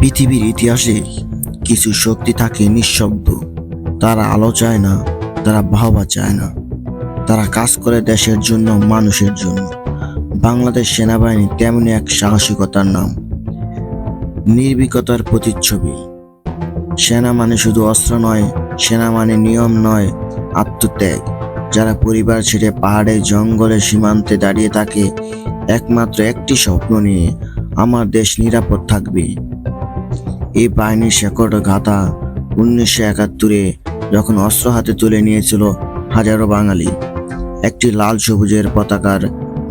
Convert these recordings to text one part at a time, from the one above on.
পৃথিবীর ইতিহাসে কিছু শক্তি থাকে নিঃশব্দ। তারা আলো চায় না, তারা বাহবা চায় না। তারা কাজ করে দেশের জন্য, মানুষের জন্য। বাংলাদেশ সেনাবাহিনী তেমনি এক সাহসিকতার নাম। নির্ভীকতার প্রতিচ্ছবি। সেনা মানে শুধু অস্ত্র নয় সেনা মানে নিয়ম নয়, আত্মত্যাগ। যারা পরিবার ছেড়ে পাহাড়ে, জঙ্গলে, সীমান্তে দাঁড়িয়ে থাকে, একমাত্র একটি স্বপ্ন নিয়ে আমার দেশ নিরাপদ থাকবে। এই বাহিনীর শেকড় গাথা উনিশশো একাত্তরে যখন অস্ত্র হাতে তুলে নিয়েছিল হাজারো বাঙালি। একটি লাল সবুজের পতাকার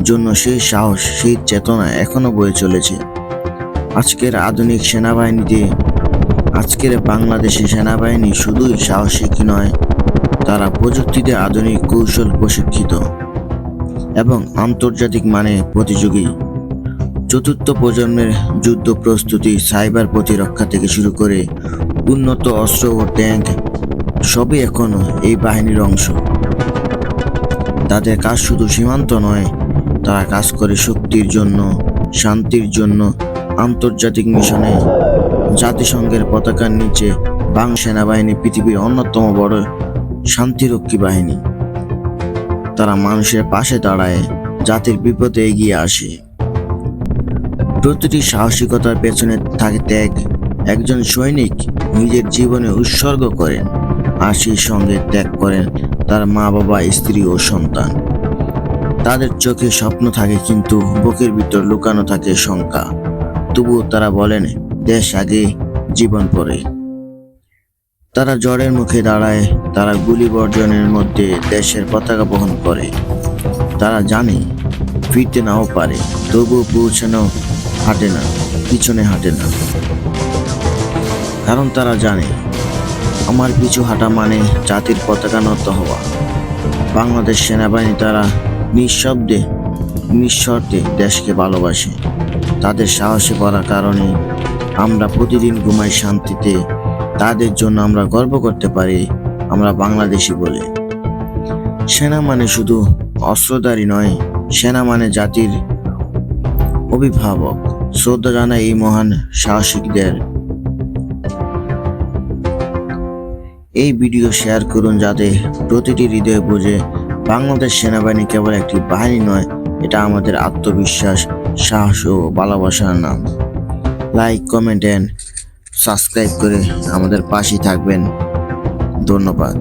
জন্য সেই সাহস, সেই চেতনা এখনও বয়ে চলেছে। আজকের আধুনিক সেনাবাহিনীতে, আজকের বাংলাদেশি সেনাবাহিনী শুধুই সাহসিক নয়, তারা প্রযুক্তিতে আধুনিক কৌশল প্রশিক্ষিত এবং আন্তর্জাতিক মানে প্রতিযোগী। চতুর্থ প্রজন্মের যুদ্ধ প্রস্তুতি সাইবার প্রতিরক্ষা থেকে শুরু করে উন্নত অস্ত্র ও ট্যাঙ্ক সবই এখনও এই বাহিনীর অংশ। তাদের কাজ শুধু সীমান্ত নয়, তারা কাজ করে শক্তির জন্য, শান্তির জন্য, আন্তর্জাতিক মিশনে, জাতিসংঘের পতাকার নিচে বাং সেনাবাহিনী পৃথিবীর অন্যতম বড় শান্তিরক্ষী বাহিনী। তারা মানুষের পাশে দাঁড়ায়, জাতির বিপদে এগিয়ে আসে। প্রতিটি সাহসিকতার পেছনে থাকে ত্যাগ একজন সৈনিক নিজের জীবনে উৎসর্গ করেন আর সেই সঙ্গে ত্যাগ করেন তার মা বাবা, স্ত্রী ও সন্তান। তাদের চোখে স্বপ্ন থাকে কিন্তু বুকের ভিতর লুকানো থাকে শঙ্কা। তবুও তারা বলেন, দেশ আগে, জীবন পরে। তারা জ্বরের মুখে দাঁড়ায়, তারা গুলি বর্জনের মধ্যে দেশের পতাকা বহন করে। তারা জানে, ফিরতে নাও পারে, তবুও পৌঁছানো হাঁটে না, পিছনে হাঁটে না। কারণ তারা জানে, আমার পিছু হাঁটা মানে জাতির পতাকা নত হওয়া। বাংলাদেশ সেনাবাহিনী তারা নিঃশব্দে, নিঃশর্তে দেশকে ভালোবাসে। তাদের সাহসে পড়ার কারণে আমরা প্রতিদিন ঘুমাই শান্তিতে। তাদের জন্য আমরা গর্ব করতে পারি, আমরা বাংলাদেশি বলে। সেনা মানে শুধু অস্ত্রধারী নয়, সেনা মানে জাতির অভিভাবক। শ্রদ্ধা জানাই এই মহান সাহসিকদের এই ভিডিও শেয়ার করুন যাতে প্রতিটি হৃদয় বোঝে বাংলাদেশ সেনাবাহিনী কেবল একটি বাহিনী নয়, এটা আমাদের আত্মবিশ্বাস, সাহস ও ভালোবাসার নাম। লাইক কমেন্ট অ্যান্ড সাবস্ক্রাইব করে আমাদের পাশেই থাকবেন। ধন্যবাদ।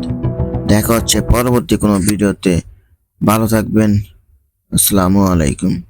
দেখা হচ্ছে পরবর্তী কোনো ভিডিওতে। ভালো থাকবেন। আসসালামু আলাইকুম।